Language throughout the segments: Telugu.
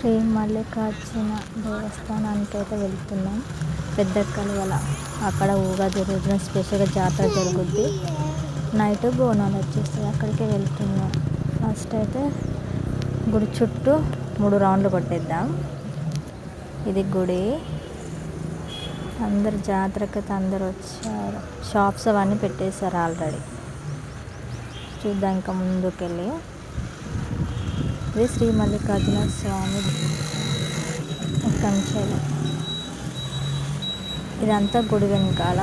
శ్రీ మల్లికార్జున దేవస్థానానికి అయితే వెళ్తున్నాం. పెద్ద కలువల అక్కడ ఉగాది రోజున స్పెషల్గా జాతర జరుగుద్ది. నైట్ బోనాలు వచ్చేస్తాయి. అక్కడికే వెళ్తున్నాం. ఫస్ట్ అయితే గుడి చుట్టూ మూడు రౌండ్లు కొట్టేద్దాం. ఇది గుడి. అందరు జాతరకి అయితే అందరు వచ్చారు. షాప్స్ అవన్నీ పెట్టేశారు ఆల్రెడీ. చూద్దాం ఇంకా ముందుకెళ్ళి. ఇది శ్రీ మల్లికార్జున స్వామి కంచెలు ఇదంతా గుడి వెనకాల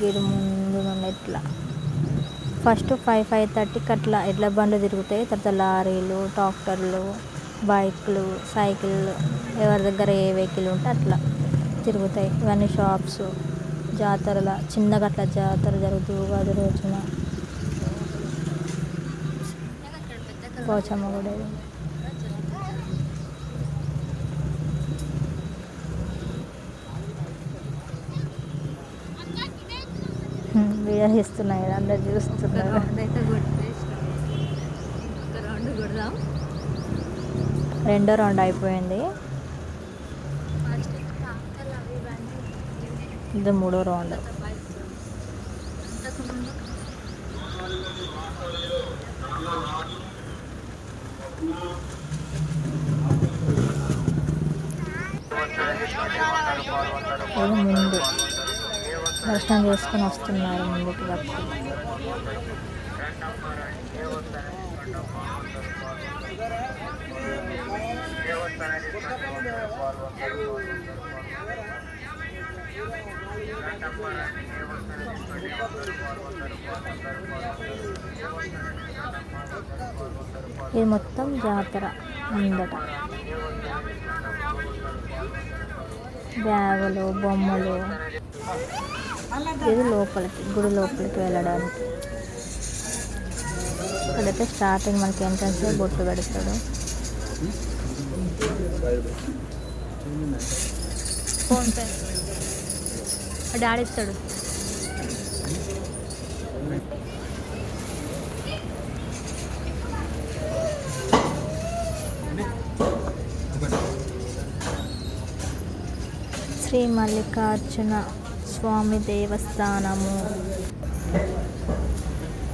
గుడి ముందు నుండి ఇట్లా ఫస్ట్ ఫైవ్ ఫైవ్ థర్టీకి అట్లా ఎడ్ల బండ్లు తిరుగుతాయి. తర్వాత లారీలు ట్రాక్టర్లు బైక్లు సైకిళ్ళు ఎవరి దగ్గర ఏ వెహికల్ ఉంటే అట్లా తిరుగుతాయి. ఇవన్నీ షాప్స్ జాతరల చిన్నగా అట్లా జాతర జరుగుతుంది ఉగాది రోజున. పోచమ్మ. హ్మ్, వీడియో కదా అందరు చూస్తున్నారు. రౌండ్ రౌండ్ అయిపోయింది. ఇది మూడో రౌండ్. అంతకుముందు ఇది ముందు దర్శనం చేసుకొని వస్తున్నారు ముందుకు భక్తులు ఇది మొత్తం జాతర ముందట. బ్యాగులు బొమ్మలు. ఇది లోపలికి గుడి లోపలికి వెళ్ళడానికి. ఇక్కడైతే స్టార్టింగ్ మనకి ఎంట్రన్స్ బొట్టు పెడతాడు. ఫోన్పే డాడీ ఇస్తాడు. శ్రీ మల్లికార్జున స్వామి దేవస్థానము.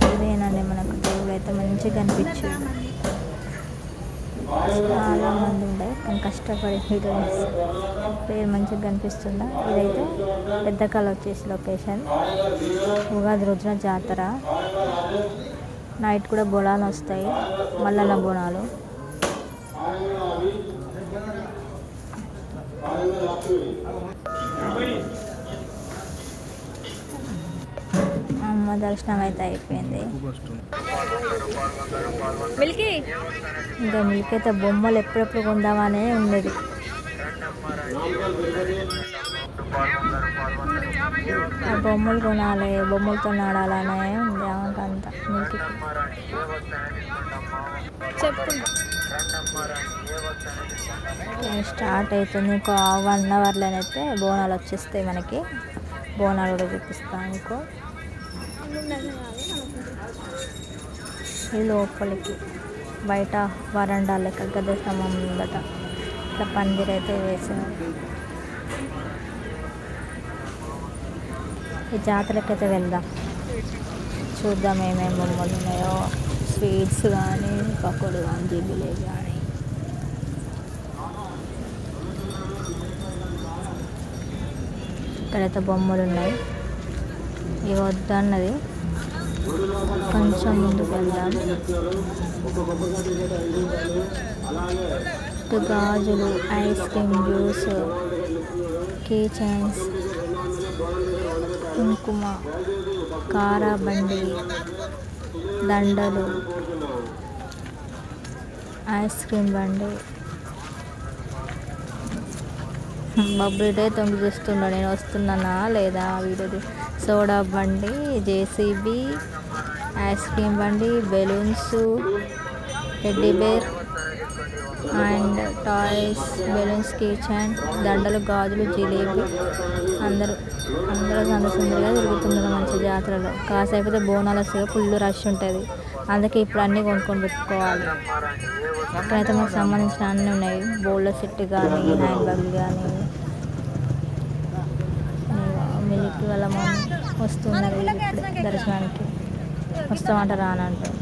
ఇదేనండి మనకు దేవుడు అయితే మంచిగా కనిపించాడు. చాలా మంది ఉండే కానీ కష్టపడి వీడియో పేరు మంచిగా కనిపిస్తుందా? ఇదైతే పెద్ద కళ వచ్చేసి లొకేషన్. ఉగాది రోజున జాతర. నైట్ కూడా బోనాలు వస్తాయి. మల్లన్న బోనాలు. అమ్మ దర్శనం అయితే అయిపోయింది. మిల్కీ! ఇంకా మీకైతే బొమ్మలు ఎప్పుడెప్పుడు కొందామనే ఉండేది. ఆ బొమ్మలు కొనాలి బొమ్మలతో ఆడాలనే ఉంది ఆమెకంత మీకు చెప్పు. స్టార్ట్ అవుతుంది ఇంకో వన్ అవర్లోనైతే బోనాలు వచ్చేస్తాయి మనకి. బోనాలు కూడా చూపిస్తాం ఇంకో ఈ లోపలికి బయట వరండా లెక్క గద స్తంభం ముందట ఇట్లా పందిరి అయితే వేసారు ఈ జాతరకి అయితే వెళ్దాం. చూద్దాం ఏమేమి బొమ్మలు ఉన్నాయో. స్వీట్స్ కానీ పకోడీ కానీ జిబిలే కానీ ఇక్కడైతే బొమ్మలు ఉన్నాయి ఇవి వద్దన్నది కొంచెం ముందుకు వెళ్దాం. ఇటు గాజులు ice cream juice key chains కుంకుమ కారా బండి దండలు ఐస్ క్రీమ్ బండి. బబ్బుడే తొంగి చూస్తున్నాడు నేను వస్తున్నానా లేదా వీడియో సోడా బండి జేసీబీ ఐస్ క్రీమ్ బండి balloons teddy bear and toys balloons kitchen దండలు గాజులు జిలేబీ. అందరూ అందరూ సందర్శనగా తిరుగుతున్నారు మంచి జాతరలో. కాసేపు అయితే బోనాలు వస్తాయి ఫుల్ రష్ ఉంటుంది. అందుకే ఇప్పుడు అన్నీ కొనుక్కొని పెట్టుకోవాలి. అక్కడైతే మాకు సంబంధించిన అన్నీ ఉన్నాయి. బోల్డ్ సెట్ కానీ హ్యాండ్ బ్యాగ్లు కానీ మిల్క్ వాళ్ళ మమ్మీ వస్తున్నారు దర్శనానికి. వస్తామంట రానంటారు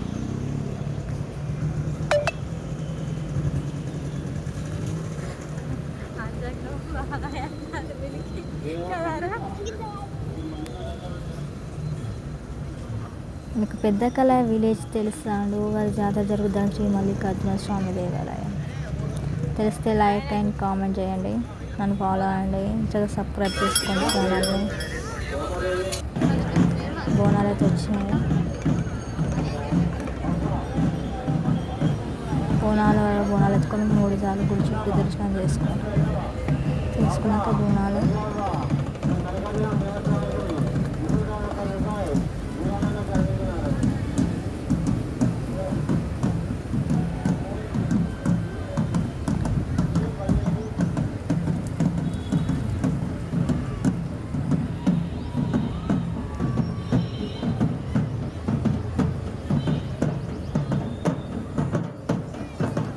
మీకు పెద్ద కళ విలేజ్ తెలుసా అండి వారి జాతర జరుగుతుంది శ్రీ మల్లికార్జున స్వామి దేవాలయం. తెలిస్తే లైక్ అండ్ కామెంట్ చేయండి నన్ను ఫాలో అవ్వండి చాలా సబ్స్క్రైబ్ చేసుకోండి ఛానల్ని. బోనాలు అయితే వచ్చినాయి. బోనాలు బోనాలు ఎత్తుకొని మూడు సార్లు గుడి చుట్టూ దర్శనం చేసుకున్నాం. తీసుకున్నాక బోనాలు.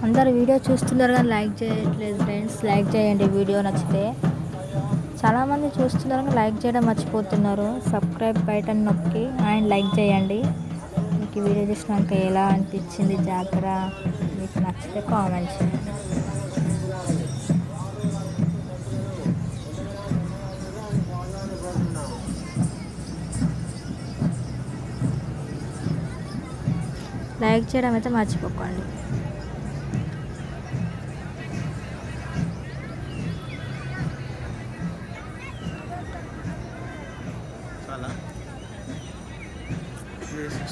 అందరు వీడియో చూస్తున్నారు కానీ లైక్ చేయట్లేదు ఫ్రెండ్స్. లైక్ చేయండి వీడియో నచ్చితే. చాలామంది చూస్తున్నారు కానీ లైక్ చేయడం మర్చిపోతున్నారు. సబ్స్క్రైబ్ బటన్ నొక్కి అండ్ లైక్ చేయండి. మీకు ఈ వీడియో చూసినాక ఎలా అనిపించింది? జాతర మీకు నచ్చితే కామెంట్ చేయండి. లైక్ చేయడం అయితే మర్చిపోకండి.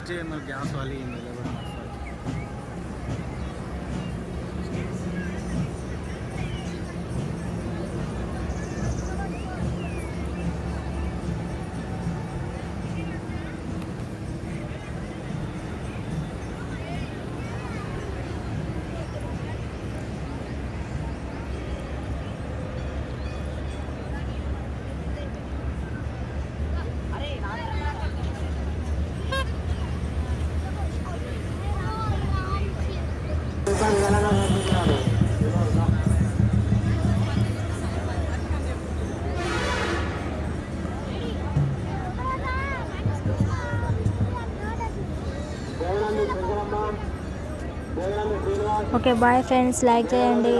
मुझे मतलब गैस वाली ही मिले but okay bye friends like చేయండి